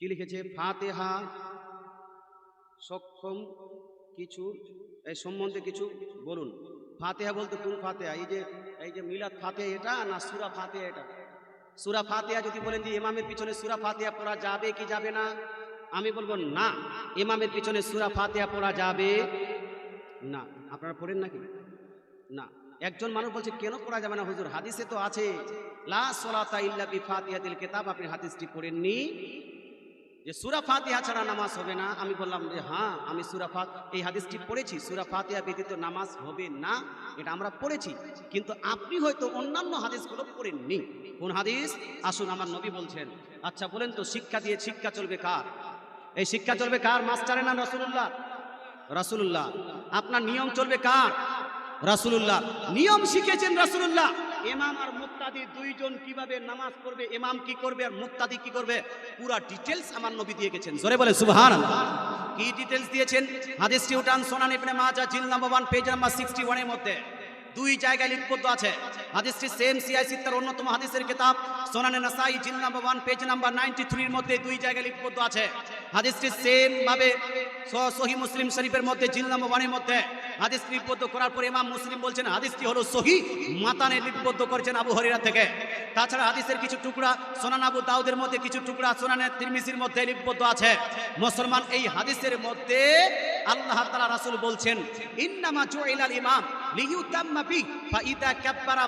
কি লিখেছে? ফাতেহা। সক্ষম কিছু, এই সম্বন্ধে কিছু বলুন। ফাতেহা বলতে কোন ফাতেহা? এই যে এই যে মিলাদ ফাতেহা এটা না সুরা ফাতেহা এটা? সুরা ফাতেহা যদি বলেন যে ইমামের পিছনে সুরা ফাতেহা পড়া যাবে কি যাবে না? আমি বলব না। ইমামের পিছনে সুরা ফাতেহা পড়া যাবে না। আপনারা পড়েন নাকি? না। একজন মানুষ বলছে, কেন পড়া যাবে না হুজুর? হাদিসে তো আছে, লা সলাতা ইল্লা বি ফাতিহাতিল কিতাব। আপনি হাদিসটি পড়েননি। যে সুরা ফাতিহা ছাড়া নামাজ হবে না। আমি বললাম যে হ্যাঁ আমি সুরা ফাত এই হাদিসটি পড়েছি। সুরা ফাতিহা ব্যতীত নামাজ হবে না, এটা আমরা পড়েছি। কিন্তু আপনি হয়তো অন্যান্য হাদিসগুলো পড়েননি। কোন হাদিস? আসুন, আমার নবী বলছেন। আচ্ছা বলেন তো, শিক্ষা দিয়ে শিক্ষা চলবে কার? এই শিক্ষা চলবে কার মাস্টারে না রসুল্লাহ রাসূলুল্লাহ। আপনার নিয়ম চলবে কার? রাসূলুল্লাহ। নিয়ম শিখেছেন রাসূলুল্লাহ। ইমাম আর মুক্তাদি দুইজন কীভাবে নামাজ পড়বে এমাম কি করবে আর মুক্তাদি কি করবে, পুরো ডিটেলস আমার নবী দিয়ে গেছেন। জোরে বলে, সুবহানাল্লাহ। কি ডিটেলস দিয়েছেন? হাদিসটি উঠান সোনান ইবনে মাজাহ, জিল নাম্বার 1 পেজ নাম্বার 61 এর মধ্যে। দুই জায়গায় লিপিবদ্ধ আছে। হাদিসটি সেম সিআইসি তার অন্যতম হাদিসের কিতাব, সোনানে নাসাই, জিল নাম্বার 1 পেজ নাম্বার 93 এর মধ্যে দুই জায়গায় লিপিবদ্ধ আছে। হাদিসটি সেম ভাবে সহি মুসলিম শরীফের মধ্যে, জিল নাম্বার 1 এর মধ্যে। হাদিস লিপিবদ্ধ করার পরে ইমাম মুসলিম বলছেন, হাদিসটি হলো সহি, মাতানে লিপিবদ্ধ করেছেন আবু হরিরা থেকে। তাছাড়া হাদিসের কিছু টুকরা সোনান আবু দাউদের মধ্যে, কিছু টুকরা সোনানের তিরমিসির মধ্যে লিপিবদ্ধ আছে। মুসলমান এই হাদিসের মধ্যে আল্লাহ তাআলা রাসূল বলছেন, ইন্নামা জুইলাল ইমাম লিইউতাম্মা বি ফাইদা কাব্বারা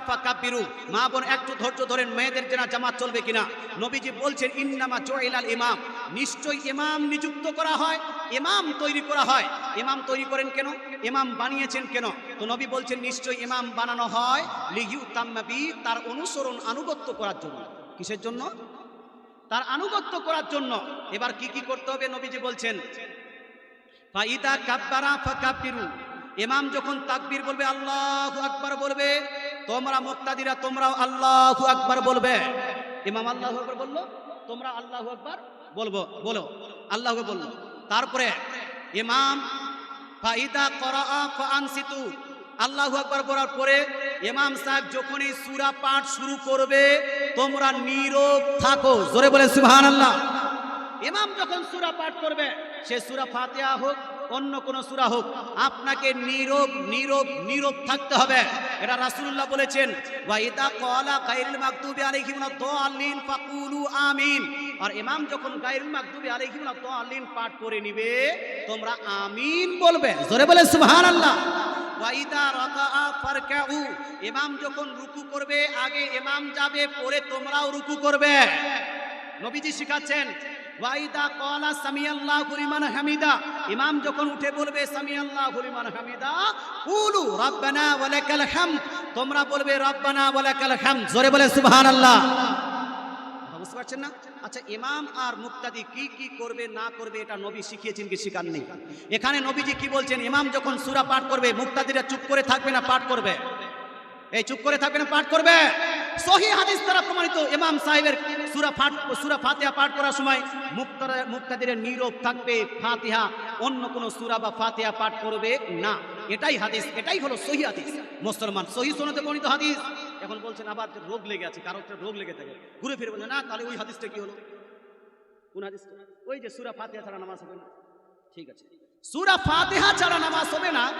মা বোন, একটু ধৈর্য ধরেন, মেয়েদের জন্য জামাত চলবে কিনা? নবীজি বলছেন, ইন্নামা জুইলাল ইমাম। নিশ্চয়ই ইমাম নিযুক্ত করা হয়, ইমাম তৈরি করা হয়। ইমাম তৈরি করেন কেন? ইমাম বানিয়েছেন কেন? তো নবী বলছেন, নিশ্চয়ই ইমাম বানানো হয় লিইউতাম্মা বি তার অনুসরণ আনুগত্য করার জন্য। কিসের জন্য? তার আনুগত্য করার জন্য। এবার কি কি করতে হবে? নবীজি বলছেন ফাইদা কাব্বারা ফাকাব্বিরু। ইমাম যখন তাকবীর বলবে, আল্লাহু আকবার বলবে, তোমরা মুক্তাদিরা, তোমরাও আল্লাহু আকবার বলবে। ইমাম আল্লাহু আকবার বলল, তোমরা আল্লাহু আকবার বলব, বলো, আল্লাহু বলল। তারপরে ইমাম, ফাইদা করা ফানসিতু আল্লাহু আকবার বলার পরে ইমাম সাহেব যখনই সূরা পাঠ শুরু করবে, তোমরা নীরব থাকো। জোরে বলে সুবহানাল্লাহ। ইমাম যখন সূরা পাঠ করবে সে সুরা ফাতিহা হোক, অন্য কোন সুরা হোক, আপনাকে নীরব নীরব নীরব থাকতে হবে। এটা রাসূলুল্লাহ বলেছেন, ওয়া ইদা ক্বালা গায়রুল মাগদুবি আলাইহিম ওয়াদ-দাল্লিন ফাকুলু আমিন। আর ইমাম যখন গায়রুল মাগদুবি আলাইহিম ওয়াদ-দাল্লিন পাঠ করে নিবে, তোমরা আমিন বলবে। জোরে বলে সুবহানাল্লাহ। ওয়াইদা রাকাআ ইমাম যখন রুকু করবে, আগে ইমাম যাবে, পরে তোমরাও রুকু করবে। নবীজি শিখাচ্ছেন ওয়াইদা কলা সামিয়াল্লাহু লিমান হামিদা। ইমাম যখন উঠে বলবে, সামিয়াল্লাহু লিমান হামিদা, কুলু রাব্বানা লাকাল হামদ। তোমরা বলবে, রাব্বানা ওয়া লাকাল হামদ। জোরে বলে সুবহানাল্লাহ। কথা বুঝতে পারছেন না? আচ্ছা ইমাম আর মুক্তাদি কি কি করবে, না করবে, এটা নবী শিখিয়েছেন, কি শিখাননি এখানে নবীজি কি বলছেন? ইমাম যখন সুরা পাঠ করবে, মুক্তাদিরা চুপ করে থাকবে না, পাঠ করবে? এই চুপ করে থাকবে না, পাঠ করবে? সহি হাদিস দ্বারা প্রমাণিত ইমাম সাহেবের সূরা ফাত, সুরা ফাতিহা পাঠ করার সময় মুক্তারা, মুক্তাদিরের নীরব থাকবে ফাতিহা, অন্য কোন সূরা বা ফাতিহা পাঠ করবে না। এটাই হাদিস, এটাই হলো সহি হাদিস। মুসলমান সহি সনদে বর্ণিত হাদিস। এখন বলছেন, আবার রোগ লেগে আছে কারও একটা রোগ লেগে থাকে, ঘুরে ফিরে বলে না, তাহলে ওই হাদিসটা কি হলো? কোন হাদিস? ওই যে সুরা ফাতিহা ছাড়া নামাজ হবে না। ঠিক আছে। সুরা ফাতিহা ছাড়া নামাজ হবে না।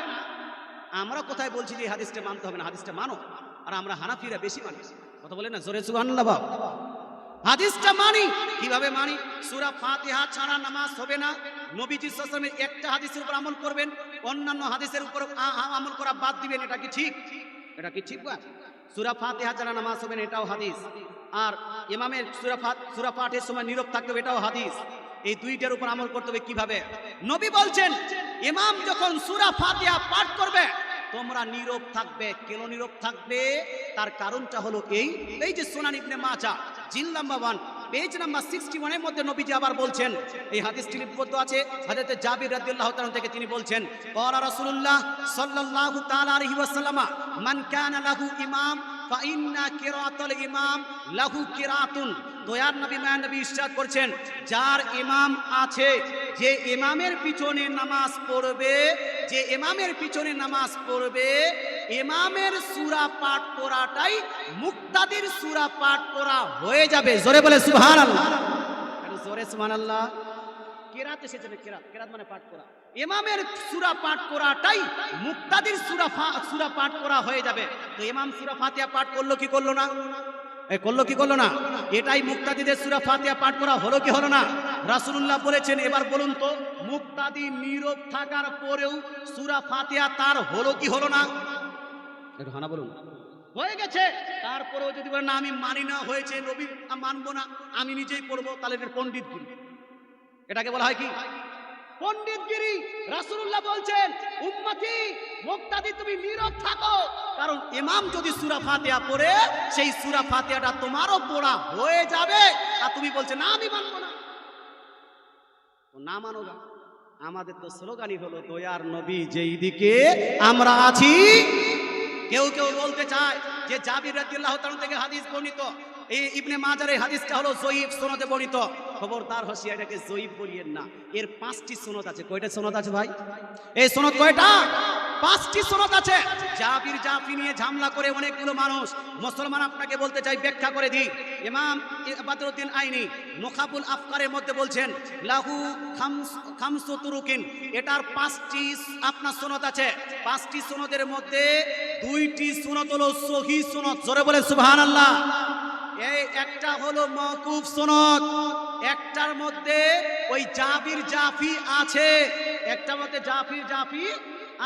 আমরা কোথায় বলছি যে হাদিসটা মানতে হবে না? হাদিসটা মানো। আর আমরা হানাফিরা বেশি মানি। কথা বলে না, জোরে সুবহানাল্লাহ বাপ হাদিসটা মানি, কীভাবে মানি? সূরা ফাতিহা ছাড়া নামাজ হবে না। নবীজি আলাইহি একটা হাদিসের উপর আমল করবেন, অন্যান্য হাদিসের উপর আমল করা বাদ দিবেন, এটা কি ঠিক? এটা কি ঠিক বা? সূরা ফাতিহা ছাড়া নামাজ হবে না, এটাও হাদিস। আর ইমামের সূরা ফাত, সূরা পাঠের সময় নীরব থাকতে এটাও হাদিস। এই দুইটার উপর আমল করতে হবে কীভাবে? নবী বলছেন, ইমাম যখন সূরা ফাতিহা পাঠ করবে তোমরা নীরব থাকবে। কেন নীরব থাকবে? তার কারণটা হলো এই। এই যে সোনান ইবনে মাচা জিল number one, page number sixty ওয়ানের মধ্যে নবীজি আবার বলছেন, এই হাদিসটি লিপিবদ্ধ আছে, হাজরতে জাবির রাদিয়াল্লাহু তাআলা থেকে তিনি বলছেন, ক্বালা রাসূলুল্লাহ সাল্লাল্লাহু তাআলা আলাইহি ওয়াসাল্লাম, মান কানা লাহু ইমাম ফাইন্না কিরাতুল ইমাম, লাহু কিরাতুন। দয়ার নবী মায়া নবী ইরশাদ করছেন, যার ইমাম আছে, যে ইমামের পিছনে নামাজ পড়বে, যে ইমামের পিছনে নামাজ পড়বে, ইমামের সূরা পাঠ করাটাই মুক্তাদির সূরা পাঠ করা হয়ে যাবে। জোরে বলে এটা আর জোরে সুবহানাল্লাহ। কেরাত এসেছে কেরাত? কেরাত মানে পাঠ করা। ইমামের সূরা পাঠ করাটাই মুক্তাদির সূরা সূরা পাঠ করা হয়ে যাবে। তো ইমাম সূরা ফাতিহা পাঠ করল কি করল না? করল কি করল না? এটাই মুক্তাদিদের সুরা ফাতিয়া পাঠ করা হলো কি হলো না? রাসূলুল্লাহ বলেছেন, এবার বলুন তো, মুক্তাদি নীরব থাকার পরেও সুরা ফাতিয়া তার হলো কি হলো না? একটু হানা বলুন। হয়ে গেছে। তারপরেও যদি বলেন, না, আমি মানি না, হয়েছে, নবী মানবো না, আমি নিজেই পড়ব তাহলে এটা পণ্ডিতগিরি। এটাকে বলা হয় কি? পণ্ডিতগিরি। রাসূলুল্লাহ বলছেন, উম্মতি, মুক্তাদি, তুমি নীরব থাকো। কারণ ইমাম যদি সুরা ফাতিহা পড়ে, সেই সুরা ফাতিহাটা তোমারও পড়া হয়ে যাবে। আর তুমি বলছো, না, আমি মানবো না। না মানো না আমাদের তো স্লোগানই হলো, দয়ার নবী যেই দিকে আমরা আছি। কেউ কেউ বলতে চায় যে জাবির রাদিয়াল্লাহু তাআলা থেকে হাদিস বর্ণিত। এই ইবনে মাজার হাদিসটা হলো জয়ীফ সনদে বর্ণিত। খবরদার হসি এটাকে জয়ীফ বলিয়েন না। এর পাঁচটি সনদ আছে। কয়টা সনদ আছে ভাই? এই সনদ কয়টা? পাঁচটি সনদ আছে। জাবির জাফি নিয়ে ঝামলা করে অনেকগুলো মানুষ। মুসলমান আপনাকে বলতে চাই, ব্যাখ্যা করে দিই। ইমাম বাদরুদ্দিন আইনি মুখাবুল আফকারের মধ্যে বলছেন, লাহু খামস তুরুকিন, এটার পাঁচটি আপনার সনদ আছে। পাঁচটি সনদের মধ্যে দুইটি সনদ হলো সহি সনদ। জোরে বলে সুবহানাল্লাহ। এই একটা হলো মকুফ সনদ, একটার মধ্যে ওই জাবির জাফি আছে। একটার মধ্যে জাফির জাফি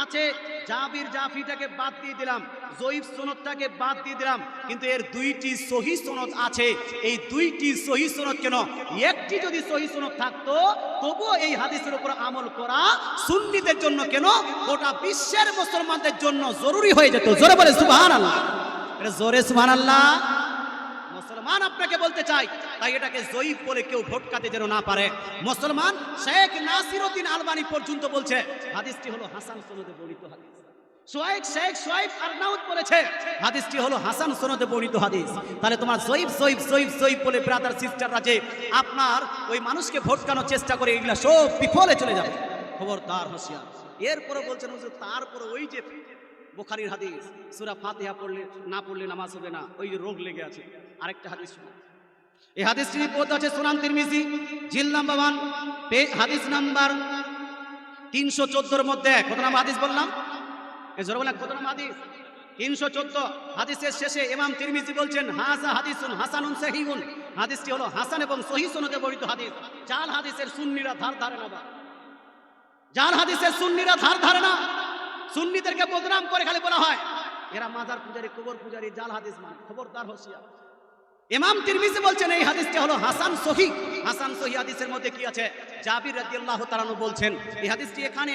আছে, জাবির জাফিটাকে বাদ দিয়ে দিলাম, জয়ীফ সনদটাকে বাদ দিয়ে দিলাম, কিন্তু এর দুইটি সহি সনদ আছে। এই দুইটি সহি সনদ কেন? একটি যদি সহি সনদ থাকতো, তবুও এই হাদিসের উপর আমল করা সুন্নিদের জন্য কেন? গোটা বিশ্বের মুসলমানদের জন্য জরুরি হয়ে যেত। জোরে বলে সুবহানাল্লাহ। এটা জোরে সুবহানাল্লাহ। মুসলমান আপনাকে বলতে চাই, তাই এটাকে জয়ীফ বলে কেউ ভটকাতে যেন না পারে। মুসলমান শেখ নাসিরউদ্দিন আলবানি পর্যন্ত বলছে, হাদিসটি হলো হাসান সনদে বর্ণিত হাদিস। শেখ সোয়েব আরনাউদ বলেছে, হাদিসটি হাদিস। তাহলে তোমার জয়ীফ জয়ীফ জয়ীফ জয়ীফ বলে আপনার ওই মানুষকে ভটকানোর চেষ্টা করে এগুলা সব বিফলে চলে যাবে। খবরদার হুঁশিয়ার এরপরে বলছেন তারপরে ওই যে বুখারীর হাদিস, সূরা ফাতিহা পড়লে না পড়লে নামাজ হবে না, ওই যে রোগ লেগে আছে। আরেকটা হাদিস শুনুন। এই হাদিসটি রিপোর্ট আছে সুনান তিরমিজি, জিল নাম্বার ওয়ান হাদিস নাম্বার তিনশো চোদ্দোর মধ্যে কত নাম হাদিস বললাম? এ জোর বলেন, কত নাম হাদিস? তিনশো চোদ্দ। হাদিসের শেষে ইমাম তিরমিজি বলছেন, হাসা হাদিসুন হাসানুন সহিহুন। হাদিসটি হলো হাসান এবং সহি সনদে বর্ণিত হাদিস। জাল হাদিসের সুন্নিরা ধার ধারে না। জাল হাদিসের সুন্নিরা ধার ধারে না। সুন্নিদেরকে বদনাম করে খালি বলা হয়, এরা মাজার পূজারি, কবর পূজারি, জাল হাদিস মান খবরদার হোসিয়া ইমাম তিরমিজি বলছেন, এই হাদিসটা হলো হাসান সহি। হাসান সহি হাদিসের মধ্যে কি আছে? জাবির রাদিয়াল্লাহু তাআলা বলছেন, এই হাদিসটি এখানে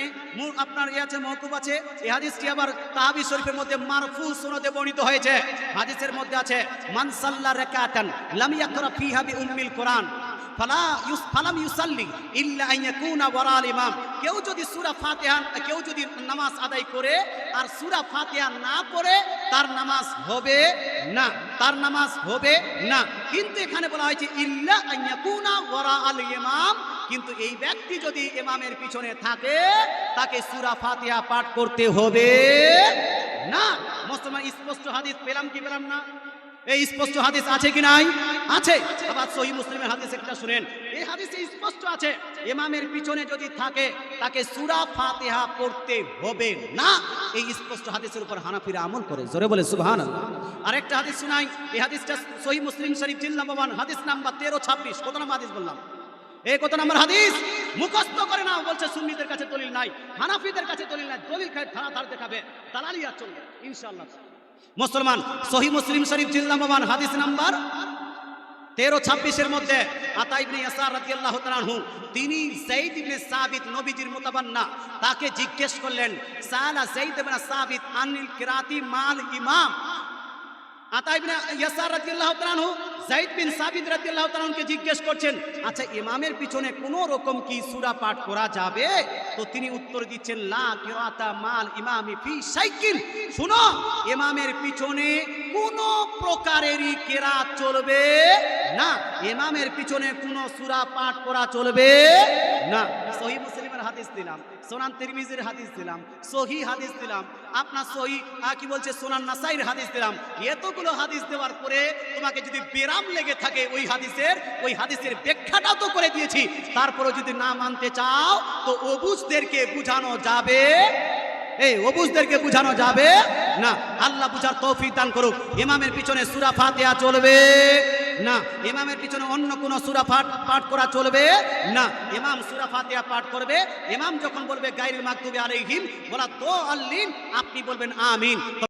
আপনার ইয়ে আছে, মওকুফ আছে। এই হাদিসটি আবার তাহাবি শরীফের মধ্যে মারফু সুনদে বর্ণিত হয়েছে। হাদিসের মধ্যে আছে, মান সাল্লা রাকাতান লাম ইয়াকরা ফিহা কোরআন। ফালা ইউস, ফালাম ইউসাল্লি, ইল্লা আন ইয়াকুনা ওয়ারাল ইমাম। কেউ যদি সূরা ফাতিহা, কেউ যদি নামাজ আদায় করে, আর সূরা ফাতিহা না পড়ে, তার নামাজ হবে না, তার নামাজ হবে না। কিন্তু এখানে বলা হয়েছে, ইল্লা আন ইয়াকুনা ওয়ারাল ইমাম। কিন্তু এই ব্যক্তি যদি ইমামের পিছনে থাকে, তাকে সূরা ফাতিহা পাঠ করতে হবে না। মুসলমান, স্পষ্ট হাদিস পেলাম কি পেলাম না? এই স্পষ্ট হাদিস আছে কি নাই? আছে। আবার সহি মুসলিমের হাদিস একটা শুনেন। এই হাদিসে স্পষ্ট আছে ইমামের পিছনে যদি থাকে তাকে সূরা ফাতিহা পড়তে হবে না। এই স্পষ্ট হাদিসের উপর হানাফিরা আমল করে। জোরে বলে সুবহানাল্লাহ। আরেকটা হাদিস শুনাই। এই হাদিসটা সহি মুসলিম শরীফ জিল্লা বাবান হাদিস নাম্বার তেরো ছাব্বিশ। কত নাম্বার হাদিস বললাম? এই কত নাম্বার হাদিস? মুখস্থ করে না বলছে সুন্নিদের কাছে দলিল নাই হানাফিদের কাছে দলিল নাই। দলিল খায় ধারা ধার দেখাবে। দালালিয়া চলবে ইনশাআল্লাহ। মুসলমান, সহি মুসলিম শরীফ জিল্লামান হাদিস নাম্বার তেরো ছাব্বিশের মধ্যে তিনি ইবনে সাবিত তাকে জিজ্ঞেস করলেন, সালা যায়েদ ইবনে সাবিত আনিল কিরাতি মাল ইমাম? ইয়াসার রাদিয়াল্লাহু তাআলা যায়েদ বিন সাবিত রাদিয়াল্লাহু তাআলা আনহুকে জিজ্ঞেস করছেন আচ্ছা ইমামের পিছনে কোনো রকম কি সূরা পাঠ করা যাবে? তো তিনি উত্তর দিচ্ছেন, লা কিরাতা মাল ইমামি ফি সাইকিল শুনো, ইমামের পিছনে কোনো প্রকারেরই কেরাত চলবে না। ইমামের পিছনে কোনো সূরা পাঠ করা চলবে না। সহি মুসলিমের হাদিস দিলাম, সোনান তিরমিজির হাদিস দিলাম, সহি হাদিস দিলাম, আপনার সহি কি বলছে, সোনান নাসাইর হাদিস দিলাম। এতগুলো হাদিস দেওয়ার পরে তোমাকে যদি বেরাম লেগে থাকে ওই হাদিসের ওই হাদিসের ব্যাখ্যাটাও তো করে দিয়েছি। তারপরে যদি না মানতে চাও, তো অবুজদেরকে বুঝানো যাবে? এই, অবুজদেরকে বুঝানো যাবে? না, আল্লাহ বুঝার তৌফিক দান করুক। ইমামের পিছনে সুরা ফাতিহা চলবে? না, ইমামের পিছনে অন্য কোনো সুরা পাঠ পাঠ করা চলবে? না, ইমাম সুরা ফাতিহা পাঠ করবে। ইমাম যখন বলবে, গাইরুল মাকতুবি আলাইহিম, বলা তো আল্লিন আপনি বলবেন, আমিন।